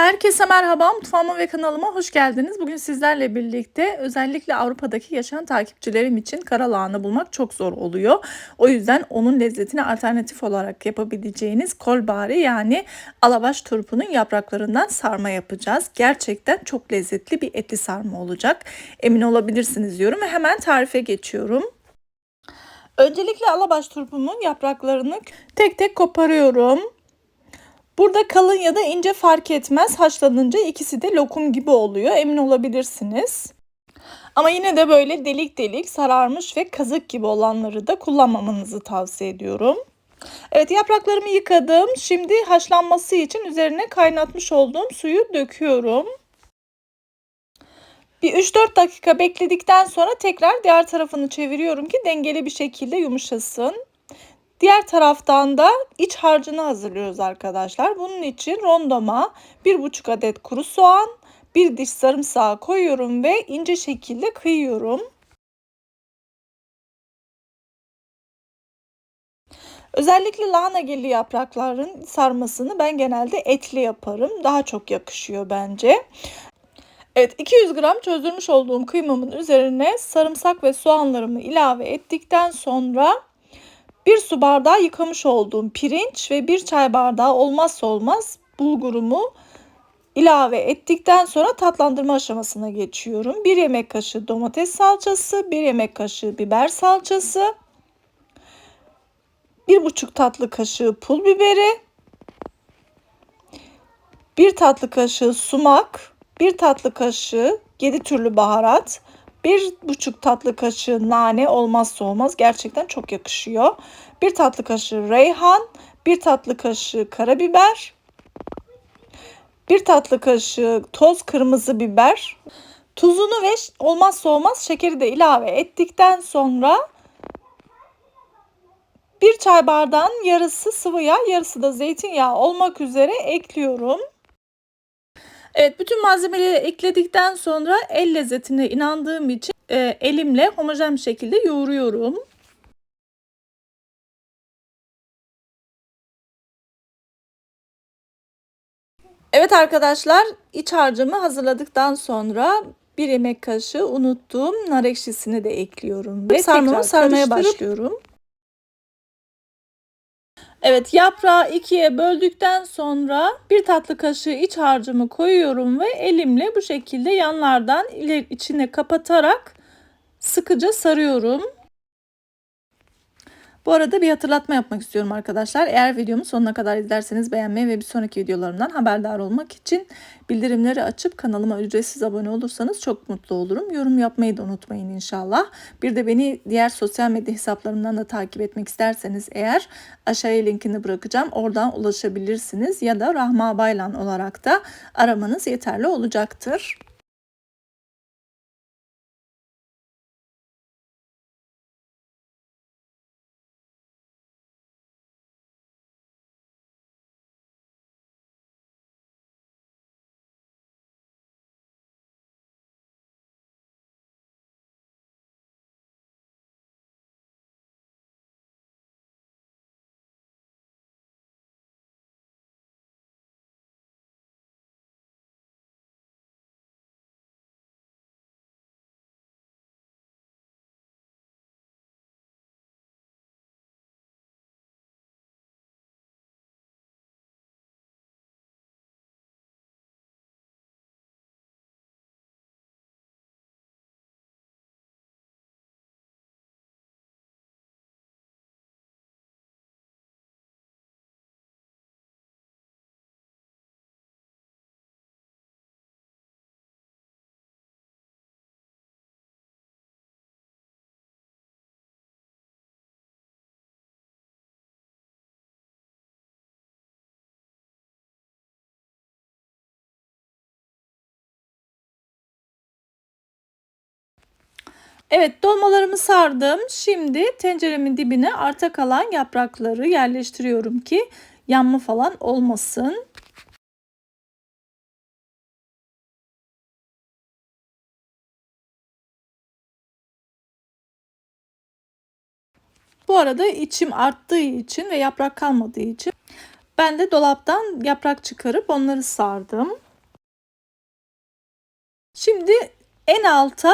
Herkese merhaba, mutfağıma ve kanalıma hoş geldiniz. Bugün sizlerle birlikte özellikle Avrupa'daki yaşayan takipçilerim için kara bulmak çok zor oluyor. O yüzden onun lezzetini alternatif olarak yapabileceğiniz kolbari yani alabaş turpunun yapraklarından sarma yapacağız. Gerçekten çok lezzetli bir etli sarma olacak. Emin olabilirsiniz diyorum ve hemen tarife geçiyorum. Öncelikle alabaş turpumun yapraklarını tek tek koparıyorum. Burada kalın ya da ince fark etmez. Haşlanınca ikisi de lokum gibi oluyor. Emin olabilirsiniz. Ama yine de böyle delik delik sararmış ve kazık gibi olanları da kullanmamanızı tavsiye ediyorum. Evet yapraklarımı yıkadım. Şimdi haşlanması için üzerine kaynatmış olduğum suyu döküyorum. Bir 3-4 dakika bekledikten sonra tekrar diğer tarafını çeviriyorum ki dengeli bir şekilde yumuşasın. Diğer taraftan da iç harcını hazırlıyoruz arkadaşlar. Bunun için rondoma 1,5 adet kuru soğan, bir diş sarımsağı koyuyorum ve ince şekilde kıyıyorum. Özellikle lahana geli yaprakların sarmasını ben genelde etli yaparım. Daha çok yakışıyor bence. Evet 200 gram çözdürmüş olduğum kıymamın üzerine sarımsak ve soğanlarımı ilave ettikten sonra bir su bardağı yıkamış olduğum pirinç ve bir çay bardağı olmazsa olmaz bulgurumu ilave ettikten sonra tatlandırma aşamasına geçiyorum. Bir yemek kaşığı domates salçası, bir yemek kaşığı biber salçası, bir buçuk tatlı kaşığı pul biberi, bir tatlı kaşığı sumak, bir tatlı kaşığı 7 türlü baharat, bir buçuk tatlı kaşığı nane olmazsa olmaz. Gerçekten çok yakışıyor. Bir tatlı kaşığı reyhan, bir tatlı kaşığı karabiber, bir tatlı kaşığı toz kırmızı biber, tuzunu ve olmazsa olmaz şekeri de ilave ettikten sonra bir çay bardağın yarısı sıvı yağ, yarısı da zeytinyağı olmak üzere ekliyorum. Evet bütün malzemeleri ekledikten sonra el lezzetine inandığım için e, elimle homojen bir şekilde yoğuruyorum. Evet arkadaşlar iç harcımı hazırladıktan sonra bir yemek kaşığı unuttuğum nar ekşisini de ekliyorum ve sarmamı sarmaya başlıyorum. Evet yaprağı ikiye böldükten sonra bir tatlı kaşığı iç harcımı koyuyorum ve elimle bu şekilde yanlardan içine kapatarak sıkıca sarıyorum. Bu arada bir hatırlatma yapmak istiyorum arkadaşlar. Eğer videomu sonuna kadar izlerseniz beğenmeyi ve bir sonraki videolarımdan haberdar olmak için bildirimleri açıp kanalıma ücretsiz abone olursanız çok mutlu olurum. Yorum yapmayı da unutmayın inşallah. Bir de beni diğer sosyal medya hesaplarımdan da takip etmek isterseniz eğer aşağıya linkini bırakacağım. Oradan ulaşabilirsiniz ya da Rahma Baylan olarak da aramanız yeterli olacaktır. Evet dolmalarımı sardım. Şimdi tenceremin dibine arta kalan yaprakları yerleştiriyorum ki yanma falan olmasın. Bu arada içim arttığı için ve yaprak kalmadığı için ben de dolaptan yaprak çıkarıp onları sardım. Şimdi en alta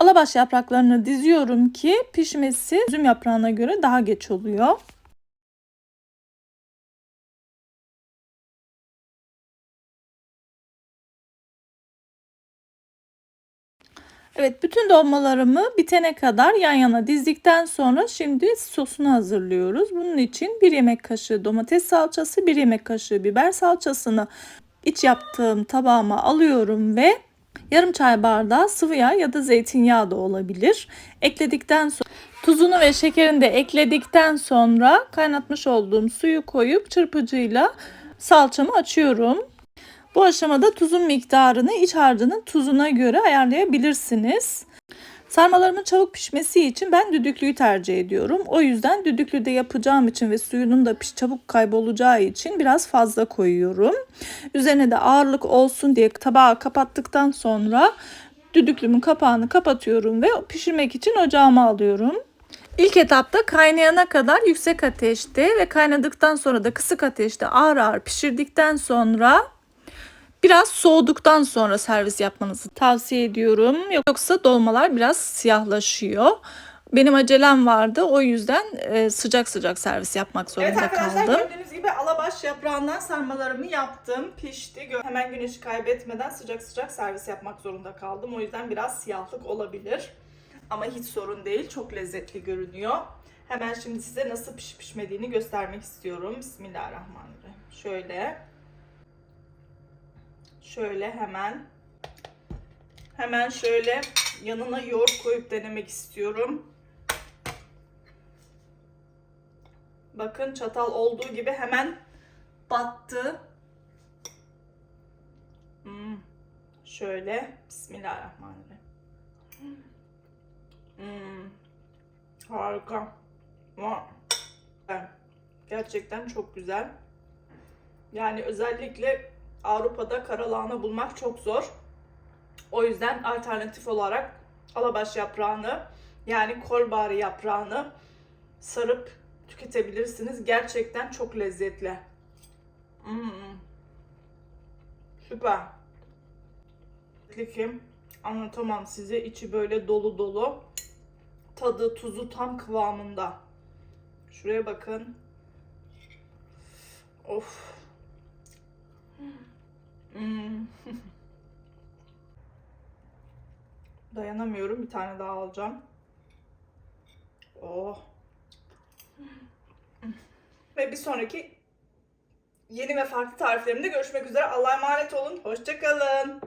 alabaş yapraklarını diziyorum ki pişmesi üzüm yaprağına göre daha geç oluyor. Evet bütün dolmalarımı bitene kadar yan yana dizdikten sonra şimdi sosunu hazırlıyoruz. Bunun için 1 yemek kaşığı domates salçası, 1 yemek kaşığı biber salçasını iç yaptığım tabağıma alıyorum ve yarım çay bardağı sıvı yağ ya da zeytinyağı da olabilir. Ekledikten sonra tuzunu ve şekerini de ekledikten sonra kaynatmış olduğum suyu koyup çırpıcıyla salçamı açıyorum. Bu aşamada tuzun miktarını iç harcının tuzuna göre ayarlayabilirsiniz. Sarmalarımın çabuk pişmesi için ben düdüklüyü tercih ediyorum. O yüzden düdüklüde yapacağım için ve suyunun da piş çabuk kaybolacağı için biraz fazla koyuyorum. Üzerine de ağırlık olsun diye tabağı kapattıktan sonra düdüklümün kapağını kapatıyorum ve pişirmek için ocağıma alıyorum. İlk etapta kaynayana kadar yüksek ateşte ve kaynadıktan sonra da kısık ateşte ağır ağır pişirdikten sonra Biraz soğuduktan sonra servis yapmanızı tavsiye ediyorum. Yoksa dolmalar biraz siyahlaşıyor. Benim acelem vardı. O yüzden e, sıcak sıcak servis yapmak zorunda Evet arkadaşlar kaldım. gördüğünüz gibi alabaş yaprağından sarmalarımı yaptım. Pişti. Hemen güneşi kaybetmeden sıcak sıcak servis yapmak zorunda kaldım. O yüzden biraz siyahlık olabilir. Ama hiç sorun değil. Çok lezzetli görünüyor. Hemen şimdi size nasıl pişip pişmediğini göstermek istiyorum. Bismillahirrahmanirrahim. Şöyle. Şöyle hemen. Hemen şöyle yanına yoğurt koyup denemek istiyorum. Bakın çatal olduğu gibi hemen battı. Hmm. Şöyle. Bismillahirrahmanirrahim. Hmm. Harika. Gerçekten çok güzel. Yani özellikle Avrupa'da karalahana bulmak çok zor. O yüzden alternatif olarak alabaş yaprağını yani kolbari yaprağını sarıp tüketebilirsiniz. Gerçekten çok lezzetli. Hmm. Süper. Kim anlatamam size. içi böyle dolu dolu. Tadı, tuzu tam kıvamında. Şuraya bakın. Of. Hmm. Dayanamıyorum. Bir tane daha alacağım. Oh. Ve bir sonraki yeni ve farklı tariflerimde görüşmek üzere. Allah'a emanet olun. Hoşçakalın.